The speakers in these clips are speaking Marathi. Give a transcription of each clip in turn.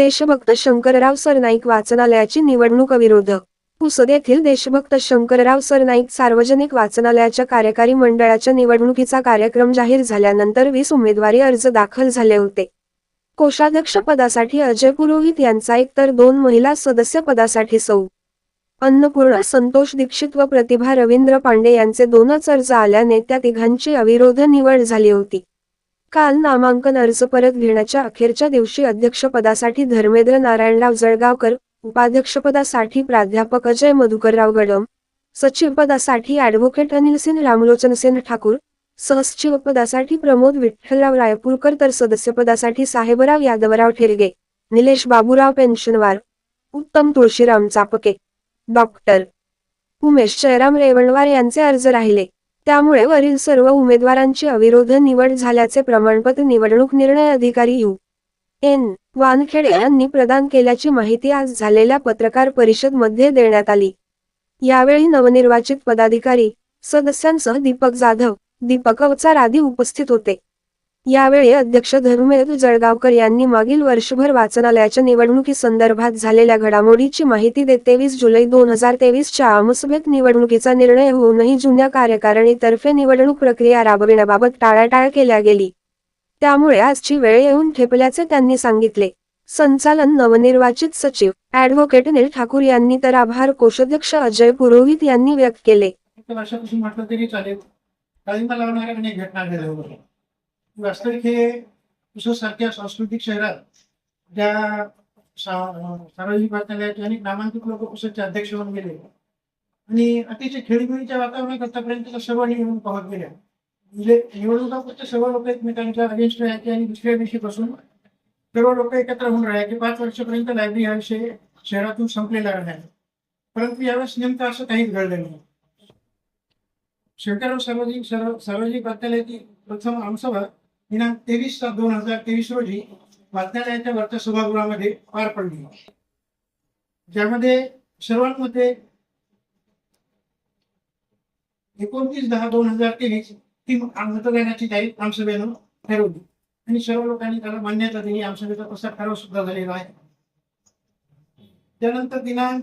देशभक्त शंकरराव सरनाईक वाचनालयाची निवडणूक विरोध पुसद येथील देशभक्त शंकरराव सरनाईक सार्वजनिक वाचनालयाच्या कार्यकारी मंडळाच्या निवडणुकीचा कार्यक्रम जाहीर झाल्यानंतर वीस उमेदवारी अर्ज दाखल झाले होते. कोषाध्यक्ष पदासाठी अजय पुरोहित यांचा एक तर दोन महिला सदस्य पदासाठी सौ. अन्नपूर्णा संतोष दीक्षित व प्रतिभा रवींद्र पांडे यांचे दोनच अर्ज आल्याने त्या तिघांची अविरोध निवड झाली होती. काल नामांकन अर्ज परत घेण्याच्या अखेरच्या दिवशी अध्यक्षपदासाठी धर्मेंद्र नारायणराव जळगावकर उपाध्यक्षपदासाठी प्राध्यापक अजय मधुकरराव गडम सचिवपदासाठी ऍडव्होकेट अनिल सिंह रामलोचन सिंह ठाकूर सहसचिवपदासाठी प्रमोद विठ्ठलराव रायपूरकर तर सदस्यपदासाठी साहेबराव यादवराव ठेरगे निलेश बाबूराव पेन्शनवार उत्तम तुळशीराम चापके डॉक्टर. उमेश जयराम रेवणवार यांचे अर्ज राहिले. त्यामुळे वरील सर्व उमेदवारांची अविरोध निवड झाल्याचे प्रमाणपत्र निवडणूक निर्णय अधिकारी यू. एन. वानखेडे यांनी प्रदान केल्याची माहिती आज झालेल्या पत्रकार परिषदमध्ये देण्यात आली. यावेळी नवनिर्वाचित पदाधिकारी सदस्यांसह दीपक जाधव दीपक अवचार आदी उपस्थित होते. यावेळी अध्यक्ष धर्मेंद्र जळगावकर यांनी मागील वर्षभर वाचनालयाच्या निवडणुकीसंदर्भात झालेल्या घडामोडीची माहिती देत तेवीस जुलै दोन हजार तेवीसच्या आमसभेत निवडणुकीचा निर्णय होऊनही जुन्या कार्यकारिणीतर्फे निवडणूक प्रक्रिया राबविण्याबाबत टाळाटाळ केल्या गेली. त्यामुळे आजची वेळ येऊन ठेपल्याचे त्यांनी सांगितले. संचालन नवनिर्वाचित सचिव ऍडव्होकेट अनिल ठाकूर यांनी तर आभार कोषाध्यक्ष अजय पुरोहित यांनी व्यक्त केले. वास्तविक हे सारख्या सांस्कृतिक शहरात ज्या सार्वजनिक वाचनालयाचे अनेक नामांकित लोक पुसदचे अध्यक्ष होऊन गेले आणि अतिशय खेळीमेळीच्या वातावरणात आतापर्यंत सर्व येऊन पाहत गेल्या. म्हणजे निवडणुका फक्त सर्व लोक एकमेकांच्या अगेन्स्ट राहायचे आणि दुसऱ्या दिवशी पासून सर्व लोक एकत्र होऊन राहायचे. पाच वर्षपर्यंत लायब्ररी हा विषय शहरातून संपलेला राहिला. परंतु यावेळेस नेमकं असं काहीच घडलं नाही. शंकरराव सार्वजनिक सार्वजनिक वाचनालयाची प्रथम आमसभा दिनांक तेवीस सात दोन हजार तेवीस रोजी वाचनालयाच्या वरच्या सभागृहामध्ये पार पडली. ज्यामध्ये सर्वांमध्ये एकोणतीस दहा दोन हजार तेवीस ती मतदानाची तारीख आमसभेनं ठरवली. आणि सर्व लोकांनी त्याला मान्यता दिली. आमसभेचा तसा ठराव सुद्धा झालेला आहे. त्यानंतर दिनांक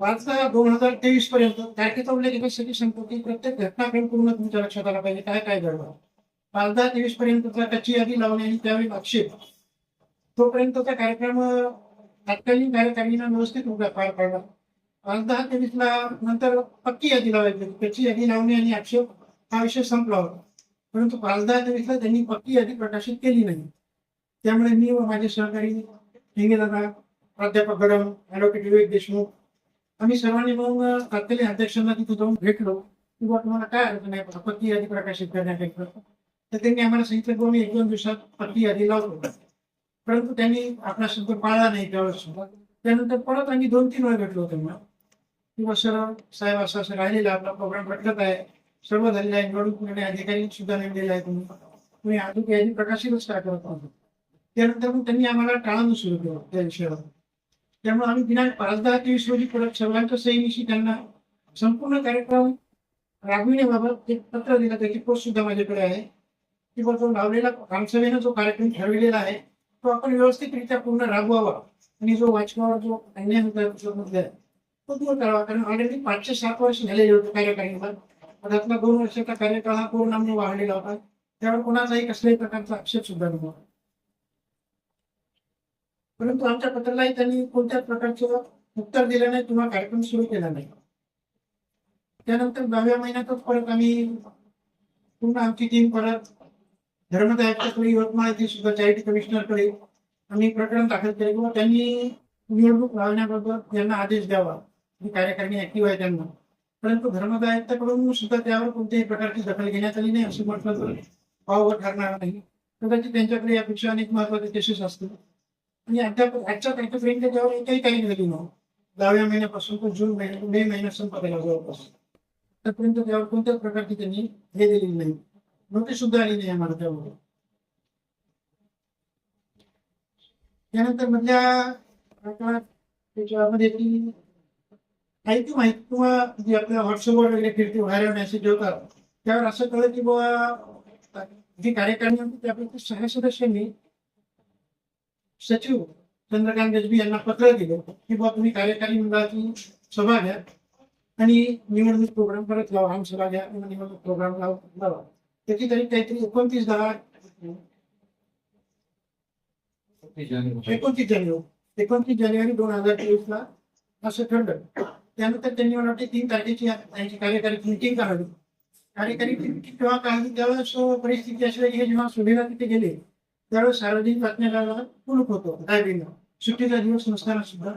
पाच दहा दोन हजार तेवीस पर्यंत तारखेचा उल्लेख याच्यासाठी सांगतो की प्रत्येक घटनाक्रम पूर्ण तुमच्या लक्षात आला पाहिजे. काय काय घडलं? पाच दहा तेवीस पर्यंतचा त्याची यादी लावणे आणि त्यावेळी आक्षेप. तोपर्यंतचा कार्यक्रम तत्कालीन कार्यकारिणीनं व्यवस्थित उभा पार पाडला. पाच दहा तेवीसला नंतर पक्की यादी लावायची. त्याची यादी लावणे आणि आक्षेप हा विषय संपला होता. परंतु पाच दहा तेवीसला त्यांनी पक्की यादी प्रकाशित केली नाही. त्यामुळे मी व माझे सहकारी हिंगेदादा प्राध्यापक गडम ॲडव्होकेट विवेक देशमुख आम्ही सर्वांनी मग तत्कालीन अध्यक्षांना तिथे जाऊन भेटलो. किंवा तुम्हाला काय अडचण आहे? पक्की यादी प्रकाशित करण्याकरिता तर त्यांनी आम्हाला सांगितलं की मी एक दोन दिवसात पत्ती यादी लावतो परंतु त्यांनी आपला शब्द पाळला नाही त्यावेळेस सुद्धा. त्यानंतर परत आम्ही दोन तीन वेळा भेटलो त्यांना किंवा सर साहेब असं असं राहिलेलं आपला प्रोग्राम भटकत आहे. सर्व झालेलं आहे. निवडणूक निर्णय अधिकारी सुद्धा नेमलेला आहे तुम्ही. तुम्ही अजून यादी प्रकाशितच काय करत नव्हतं त्यानंतर मग त्यांनी आम्हाला टाळणं सुरू केलं त्या विषयावर. त्यामुळे आम्ही दिनांक पाच दहा तेवीस रोजी परत सर्वांच्या सहीनिशी त्यांना संपूर्ण कार्यक्रम राबविण्याबाबत एक पत्र दिलं. त्याची पोस्ट सुद्धा माझ्याकडे आहे. किंवा जो लावलेला ग्रामसभेनं जो कार्यक्रम ठरविलेला आहे तो आपण व्यवस्थितरित्या पूर्ण राबवावा. आणि जो वाचनावर जो अन्याय होता तो दूर करावा. कारण ऑलरेडी पाचशे सात वर्ष झालेले होते कार्यकारिणीवर त्यातला दोन वर्षाचा कार्यकाळ हा कोरोनामुळे वाढलेला होता. त्यावर कोणाचाही कसल्याही प्रकारचा आक्षेप सुद्धा नव्हता. परंतु आमच्या पत्रालाही त्यांनी कोणत्याच प्रकारचं उत्तर दिलं नाही किंवा कार्यक्रम सुरू केला नाही. त्यानंतर दहाव्या महिन्यातच परत आम्ही पूर्ण आमची टीम परत धर्मदायाकडे यवतमाळ येथील सुद्धा चॅरिटी कमिशनरकडे आम्ही प्रकरण दाखल केले किंवा त्यांनी निवडणूक लावण्याबाबत यांना आदेश द्यावा. ही कार्यकारिणी ऍक्टिव्ह आहे त्यांना. परंतु धर्मदायकडून सुद्धा त्यावर कोणत्याही प्रकारची दखल घेण्यात आली नाही असं म्हटलं तर वावग ठरणार नाही. कदाचित त्यांच्याकडे यापेक्षा अनेक महत्त्वाचे केसेस असतील. आणि अद्याप आजच्या तारखेपर्यंत त्याच्यावर एकही काही झाली नव्हतं दहाव्या महिन्यापासून तो जून महिन्या मे महिन्यापासून संपत जवळपास. आतापर्यंत त्यावर कोणत्याच प्रकारची त्यांनी हे दिलेली नाही. नोटीस सुद्धा आली नाही आम्हाला त्यावर त्यानंतर मधल्या त्याच्यामध्ये ती माहिती माहिती किंवा जी आपल्या व्हॉट्सअपवर वगैरे फिरते व्हायरल मेसेज होतात त्यावर असं कळलं की बाबा जी कार्यकारणी होती त्यापैकी सहा सदस्यांनी सचिव चंद्रकांत गजबी यांना पत्र दिलं की बुवा तुम्ही कार्यकारी मंडळाची सभा घ्या आणि निवडणूक प्रोग्राम परत लावा आमसभा घ्या आणि निवडणूक प्रोग्राम लाव कितीतरी काहीतरी एकोणतीस दहा. एकोणतीस जानेवारी. एकोणतीस जानेवारी दोन हजार तेवीस ला असं ठरलं. त्यानंतर त्यांनी मला वाटते तीन तारखेची त्यांची कार्यकारी मिटिंग काढली. कार्यकारी मीटिंग तेव्हा काढली त्यावेळेस परिस्थिती अशी आहे जेव्हा सुविधा तिथे गेले त्यावेळेस सार्वजनिक बातम्या कुलूप होतो लायब्ररीला सुट्टीचा दिवस नसताना सुद्धा.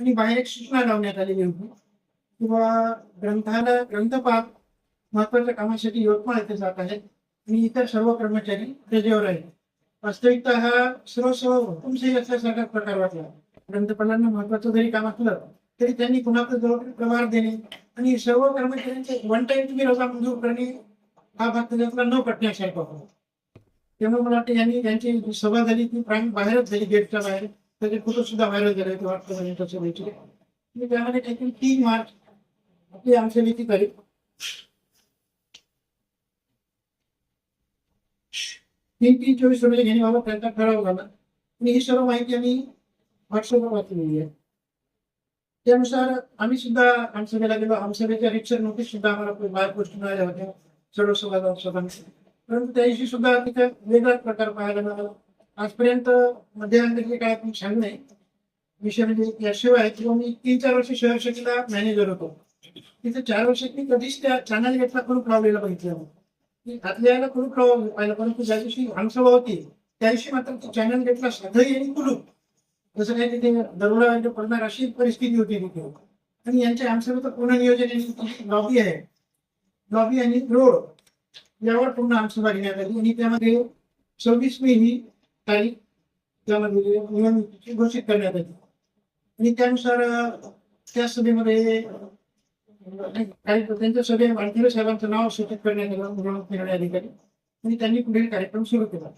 आणि बाहेर एक सूचना लावण्यात आलेली होती. किंवा ग्रंथालय ग्रंथपाल महत्त्वाच्या कामासाठी यवतमाळ येथे जात आहेत. आणि इतर सर्व कर्मचारी रजेवर आहेत वास्तविकता हा सर्व हुकुमशाही असल्यासारखा प्रकार वाटला. पंतप्रधानांना महत्वाचं जरी काम असलं तरी त्यांनी कुणाकडे जबाबदारी प्रभार देणे आणि सर्व कर्मचाऱ्यांचे वन टाइम तुम्ही रजा मंजूर करणे हा भाग त्याच्यातला न पटण्यासारखा होता. त्यामुळे मला वाटतं यांनी त्यांची सभा झाली ती प्राणी बाहेरच झाली गेटच्या बाहेर. त्याचे फोटो सुद्धा व्हायरल झाले होते वाटतं म्हणजे त्यामध्ये काहीतरी तीन मार्च आपली आमच्या तारीख तीन तीन चोवीस रोजी घेण्याबाबत त्यांचा ठराव झाला आणि ही सर्व माहिती आम्ही व्हॉट्सअपवर वाचलेली आहे. त्यानुसार आम्ही सुद्धा आमसभेला गेलो. आमसभेच्या रिक्सर नोटीस सुद्धा आम्हाला बाहेर पोस्ट मिळाल्या होत्या. सर्व सभा सभांचे परंतु त्या दिवशी सुद्धा तिथे वेगळाच प्रकार पाहायला मिळाला. आजपर्यंत मध्यंतरी काय आपण छान नाही. विषय म्हणजे याशिवाय किंवा मी तीन चार वर्ष शहर शेतीला मॅनेजर होतो. तिथे चार वर्षात मी कधीच त्या चॅनल गेटला करून लावलेला बघितलं नाही. आतल्या कुलूप लावलं पाहिलं परंतु ज्या दिवशी आमसभा होती त्या दिवशी मात्र चॅनल गेटला साधही आणि कुलूप. जसं काही तिथे दरोडा पडणार अशी परिस्थिती होती तिथे. आणि यांच्या आमसभेचं पूर्ण नियोजन लॉबी आहे. लॉबी आणि रोड यावर पूर्ण आमसभा घेण्यात आली आणि त्यामध्ये सव्वीस मे ही तारीख त्यामध्ये निवडणुकीची घोषित करण्यात आली. आणि त्यानुसार त्या सभेमध्ये त्यांच्या सगळे वानखेडे साहेबांचं नाव सूचित करण्यात आलं निवडणूक निर्णय अधिकारी आणि त्यांनी पुढील कार्यक्रम सुरू केला.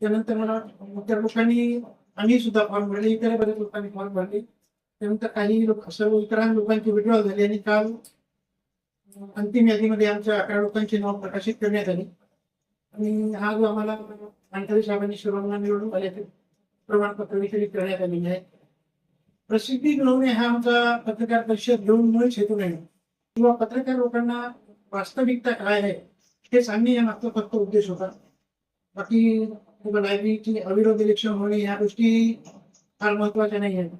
त्यानंतर मला इतर लोकांनी आम्ही सुद्धा फॉर्म भरले इतर बऱ्याच लोकांनी फॉर्म भरले त्यानंतर काही लोक सर्व इतर लोकांची विड्रॉल झाली आणि काल अंतिम यादीमध्ये आमच्या अकरा लोकांची नाव प्रकाशित करण्यात आली. आणि हा जो आम्हाला अंतरी साहेबांनी सर्वांना निवडून आल्याचे प्रमाणपत्र वितरित करण्यात आलेले आहे. प्रसिद्धी मिळवणे हा आमचा पत्रकार परिषद घेऊन मुळेच हेतू नाही. किंवा पत्रकार लोकांना वास्तविकता काय आहे हे सांगणे या मागचा फक्त उद्देश होता. बाकी लायब्ररीची अविरोध इलेक्शन होणे ह्या गोष्टी फार महत्त्वाच्या नाही आहेत.